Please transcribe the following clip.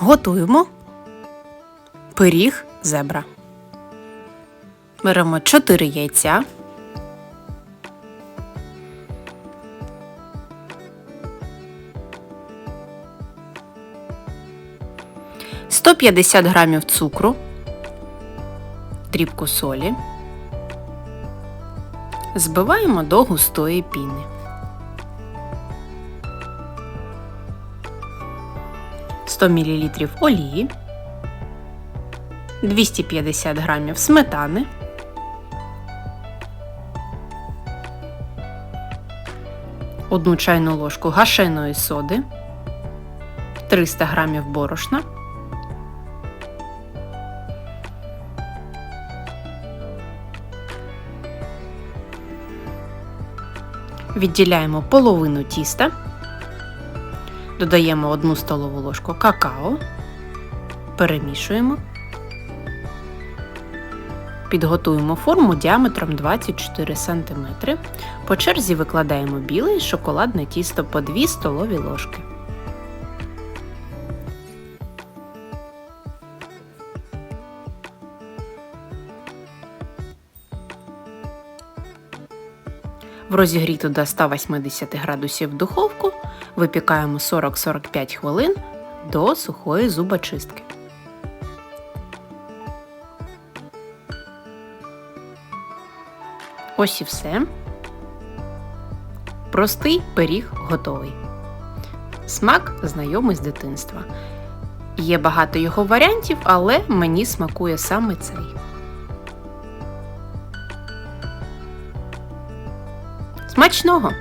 Готуємо пиріг зебра. Беремо 4 яйця. Сто п'ятдесят грамів цукру, дрібку солі. Збиваємо до густої піни. Сто мілілітрів олії, 250 грамів сметани, одну чайну ложку гашеної соди, 300 грамів борошна, відділяємо половину тіста, додаємо 1 столову ложку какао, перемішуємо. Підготуємо форму діаметром 24 см. По черзі викладаємо біле і шоколадне тісто по 2 столові ложки. В розігріту до 180 градусів духовку випікаємо 40-45 хвилин до сухої зубочистки. Ось і все. Простий пиріг готовий. Смак знайомий з дитинства. Є багато його варіантів, але мені смакує саме цей. Смачного!